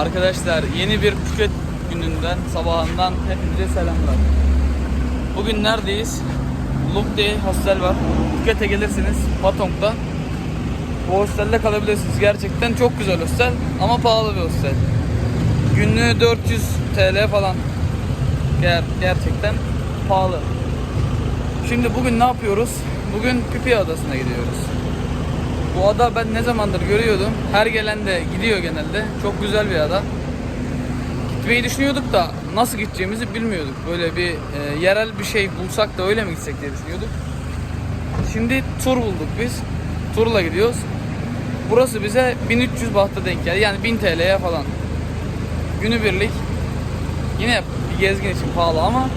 Arkadaşlar yeni bir Phuket gününden sabahından hepinize selamlar. Bugün neredeyiz? Lukde hostel var. Phuket'e gelirsiniz Patong'da. Bu hostelde kalabilirsiniz. Gerçekten çok güzel hostel ama pahalı bir hostel. Günlüğü 400 TL falan. Ger gerçekten pahalı. Şimdi bugün ne yapıyoruz? Bugün Pipi Adası'na gidiyoruz. Bu ada ben ne zamandır görüyordum. Her gelen de gidiyor genelde. Çok güzel bir ada. Gitmeyi düşünüyorduk da nasıl gideceğimizi bilmiyorduk. Böyle bir e, yerel bir şey bulsak da öyle mi gitsek diye düşünüyorduk. Şimdi tur bulduk biz. Turla gidiyoruz. Burası bize 1300 bahta denk geldi. Yani 1000 TL'ye falan. Günübirlik. Yine bir gezgin için pahalı ama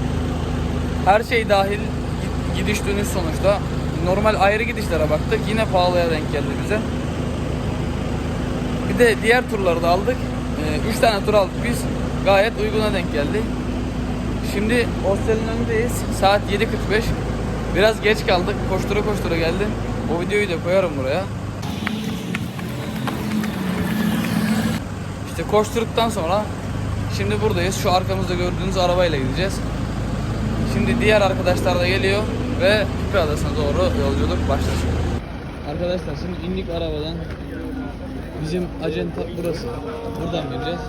her şey dahil gid- gidiş dönüş sonuçta. Normal ayrı gidişlere baktık. Yine pahalıya denk geldi bize. Bir de diğer turları da aldık. 3 tane tur aldık biz. Gayet uyguna denk geldi. Şimdi hostelin önündeyiz. Saat 7.45. Biraz geç kaldık. Koştura koştura geldim. O videoyu da koyarım buraya. İşte koşturduktan sonra şimdi buradayız. Şu arkamızda gördüğünüz arabayla gideceğiz. Şimdi diğer arkadaşlar da geliyor ve Pipi Adası'na doğru yolculuk başlasın. Arkadaşlar şimdi indik arabadan. Bizim acenta burası. Buradan bineceğiz.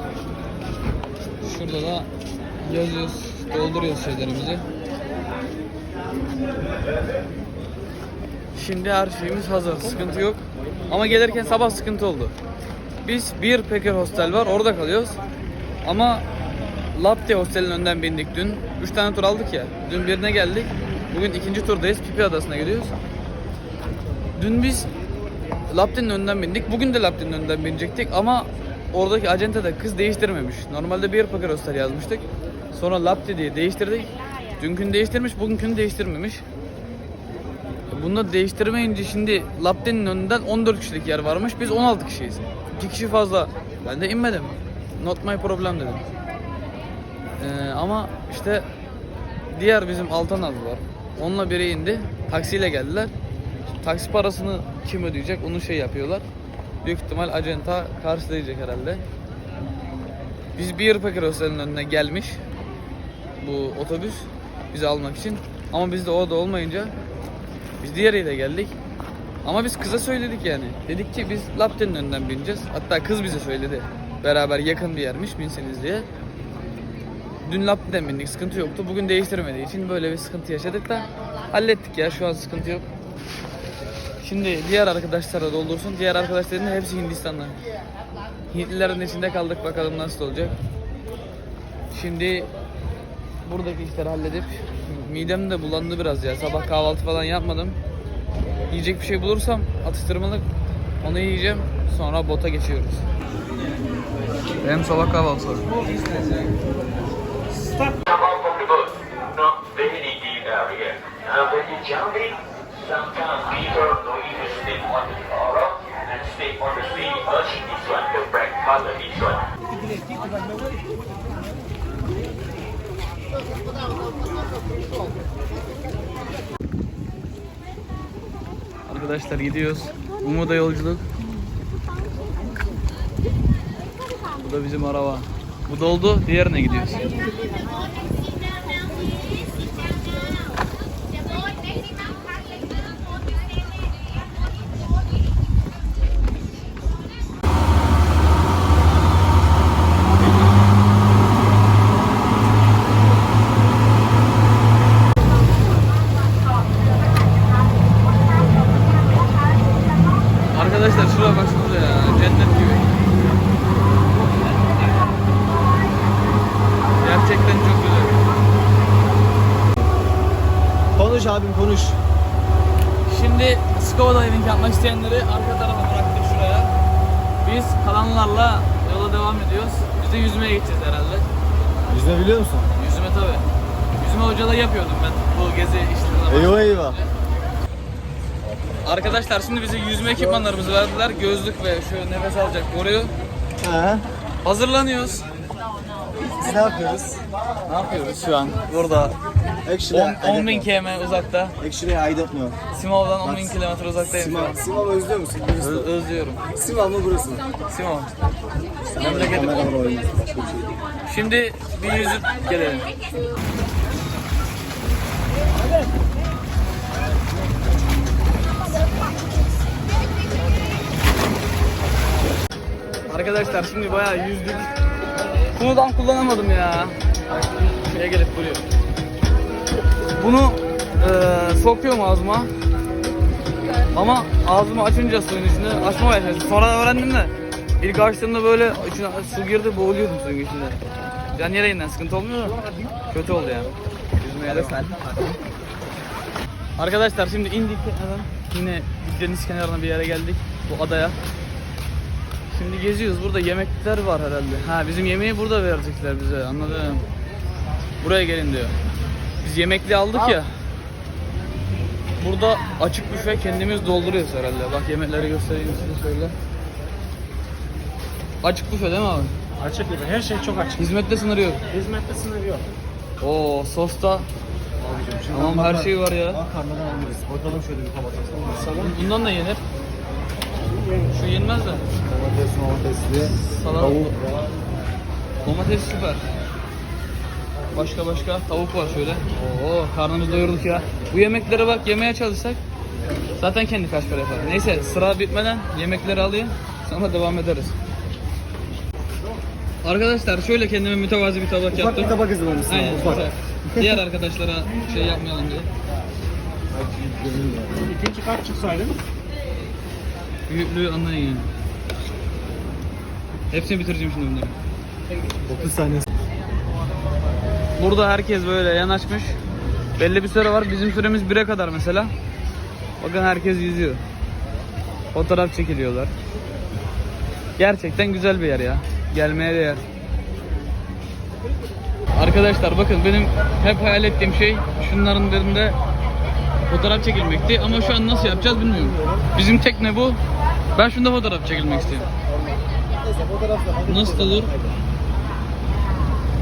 Şurada da yazıyoruz, dolduruyoruz şeylerimizi. Şimdi her şeyimiz hazır, sıkıntı yok. Ama gelirken sabah sıkıntı oldu. Biz bir Peker Hostel var, orada kalıyoruz. Ama Lapte Hostel'in önden bindik dün. 3 tane tur aldık ya. Dün birine geldik. Bugün ikinci turdayız. Pipi Adası'na gidiyoruz. Dün biz Lapte'nin önden bindik. Bugün de Lapte'nin önden binecektik ama oradaki acente de kız değiştirmemiş. Normalde bir Peker Hostel yazmıştık. Sonra Lapte diye değiştirdik. Dünkünü değiştirmiş, bugünkünü değiştirmemiş. Bunu değiştirmeyince şimdi Lapte'nin önünden 14 kişilik yer varmış. Biz 16 kişiyiz. 2 kişi fazla. Ben de inmedim. Not my problem dedim. Ee, ama işte diğer bizim Altan az var. Onunla biri indi. Taksiyle geldiler. Taksi parasını kim ödeyecek onu şey yapıyorlar. Büyük ihtimal acenta karşılayacak herhalde. Biz bir Peker Hostel'in önüne gelmiş bu otobüs bizi almak için. Ama biz de orada olmayınca biz diğeriyle geldik. Ama biz kıza söyledik yani. Dedik ki biz Lapte'nin önünden bineceğiz. Hatta kız bize söyledi. Beraber yakın bir yermiş binseniz diye. Dün Lapte'den bindik sıkıntı yoktu. Bugün değiştirmediği için böyle bir sıkıntı yaşadık da hallettik ya şu an sıkıntı yok. Şimdi diğer arkadaşlara doldursun. Diğer arkadaşların hepsi Hindistan'dan. Hintlilerin içinde kaldık bakalım nasıl olacak. Şimdi buradaki işleri halledip midem de bulandı biraz ya. Sabah kahvaltı falan yapmadım. Yiyecek bir şey bulursam atıştırmalık onu yiyeceğim. Sonra bota geçiyoruz. Benim sabah kahvaltısı. One. Arkadaşlar gidiyoruz. Umuda yolculuk. Bu da bizim araba. Bu doldu. Diğerine gidiyoruz. Konuş. Şimdi scuba diving yapmak isteyenleri arka tarafa bıraktık şuraya. Biz kalanlarla yola devam ediyoruz. Biz de yüzmeye gideceğiz herhalde. Yüzme biliyor musun? Yüzme tabi. Yüzme hocalığı yapıyordum ben bu gezi işlerine Eyvah eyvah. Arkadaşlar şimdi bize yüzme ekipmanlarımızı verdiler. Gözlük ve şu nefes alacak boruyu. He. Hazırlanıyoruz. Biz ne yapıyoruz? Ne yapıyoruz şu an? Burada Actually, 10, I 10 bin km uzakta. Actually, I don't know. Simov'dan 10 bin kilometre uzaktayım. Simav, Simav özlüyor musun? Ö- özlüyorum. Simav mı burası mı? Simov. Memleketim. Kameralar oynasın. Başka bir şey değil. Şimdi bir yüzüp gelelim. Arkadaşlar şimdi bayağı yüzdük. Kunudan kullanamadım ya. Şuraya gelip duruyor. Bunu eee sokuyorum ağzıma. Ama ağzımı açınca suyun içinde açmamaya çalıştım. Sonra öğrendim de ilk açtığımda böyle içine su girdi boğuluyordum suyun içinde. Can yeleğinden sıkıntı olmuyor da kötü oldu yani. Yüzmeye de sen. Arkadaşlar şimdi indik. Yine deniz kenarına bir yere geldik. Bu adaya. Şimdi geziyoruz. Burada yemekler var herhalde. Ha bizim yemeği burada verecekler bize. Anladım. Buraya gelin diyor. Biz yemekli aldık ya. Burada açık büfe kendimiz dolduruyoruz herhalde. Bak yemekleri göstereyim size şöyle. Açık büfe değil mi abi? Açık gibi. Her şey çok açık. Hizmette sınırı yok. Hizmette sınır yok. Oo sosta. Tamam her şey var ya. Bak karnından alırız. Bakalım şöyle bir kapatalım. Bundan da yenir. Şu yenmez de. Domates, domatesli. Tavuk. Domates süper. Başka başka tavuk var şöyle. Oo karnımızı doyurduk ya. Bu yemekleri bak yemeye çalışsak zaten kendi kaç para yapar. Neyse sıra bitmeden yemekleri alayım sonra devam ederiz. Arkadaşlar şöyle kendime mütevazi bir tabak Ufak yaptım. bir tabak hazırlamışsın. Aynen, Ufak. ufak. Diğer arkadaşlara şey yapmayalım diye. İkinci kat çıksaydı Büyüklüğü anlayın yani. Hepsini bitireceğim şimdi bunları. 30 saniye. Burada herkes böyle yanaşmış. Belli bir süre var. Bizim süremiz 1'e kadar mesela. Bakın herkes yüzüyor. Fotoğraf çekiliyorlar. Gerçekten güzel bir yer ya. Gelmeye değer. Arkadaşlar bakın benim hep hayal ettiğim şey şunların birinde fotoğraf çekilmekti ama şu an nasıl yapacağız bilmiyorum. Bizim tekne bu. Ben şunda fotoğraf çekilmek istiyorum. Nasıl olur?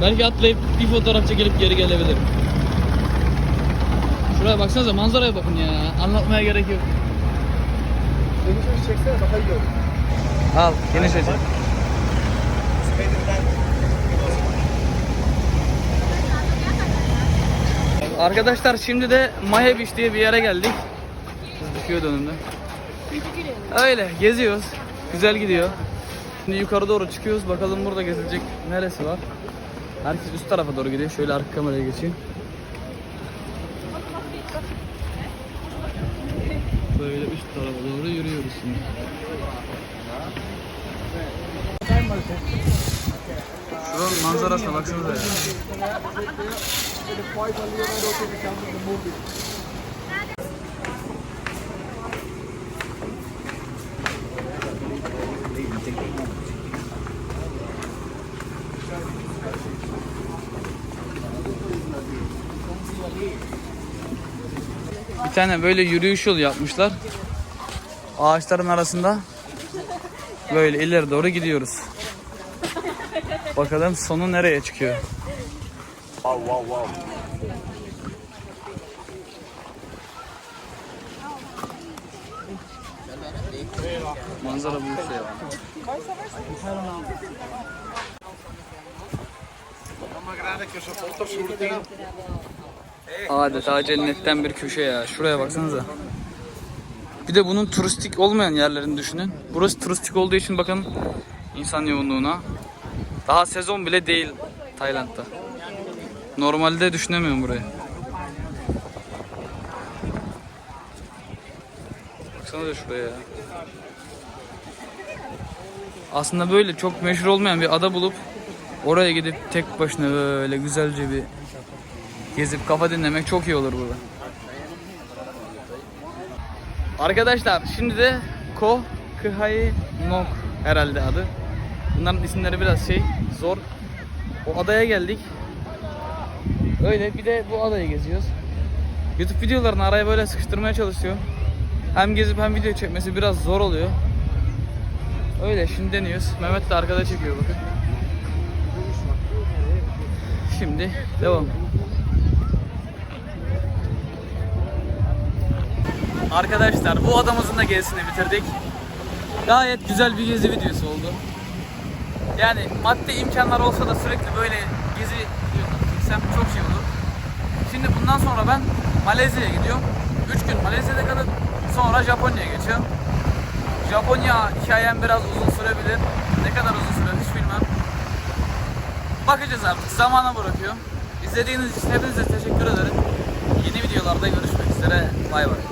Belki atlayıp bir fotoğraf çekilip geri gelebilirim. Şuraya baksanıza manzaraya bakın ya. Anlatmaya gerek yok. Beni şöyle çeksene daha iyi olur. Al geniş açı. Arkadaşlar şimdi de Maya Beach diye bir yere geldik. Kız düşüyor önümde. Öyle geziyoruz. Güzel gidiyor. Şimdi yukarı doğru çıkıyoruz. Bakalım burada gezilecek neresi var. Herkes üst tarafa doğru gidiyor. Şöyle arka kameraya geçeyim. Böyle üst tarafa doğru yürüyoruz şimdi. Şuranın manzarasına baksanıza ya. Bir tane böyle yürüyüş yolu yapmışlar. Ağaçların arasında. Böyle ileri doğru gidiyoruz. Bakalım sonu nereye çıkıyor. Manzara bu işte ya. Adeta cennetten bir köşe ya. Şuraya baksanıza. Bir de bunun turistik olmayan yerlerini düşünün. Burası turistik olduğu için bakın insan yoğunluğuna. Daha sezon bile değil Tayland'da. Normalde düşünemiyorum burayı. Baksana da şuraya ya. Aslında böyle çok meşhur olmayan bir ada bulup oraya gidip tek başına böyle güzelce bir gezip kafa dinlemek çok iyi olur burada. Arkadaşlar şimdi de Ko Kıhai Nok herhalde adı. Bunların isimleri biraz şey zor. O adaya geldik. Öyle bir de bu adayı geziyoruz. YouTube videolarını araya böyle sıkıştırmaya çalışıyor. Hem gezip hem video çekmesi biraz zor oluyor. Öyle şimdi deniyoruz. Mehmet de arkada çekiyor bakın. Şimdi devam. Arkadaşlar bu adamımızın da gezisini bitirdik. Gayet güzel bir gezi videosu oldu. Yani maddi imkanlar olsa da sürekli böyle gezi gitsem çok şey olur. Şimdi bundan sonra ben Malezya'ya gidiyorum. 3 gün Malezya'da kalıp sonra Japonya'ya geçiyorum. Japonya hikayem biraz uzun sürebilir. Ne kadar uzun sürer hiç bilmem. Bakacağız artık. Zamana bırakıyor. İzlediğiniz için hepinize teşekkür ederim. Yeni videolarda görüşmek üzere. Bay bay.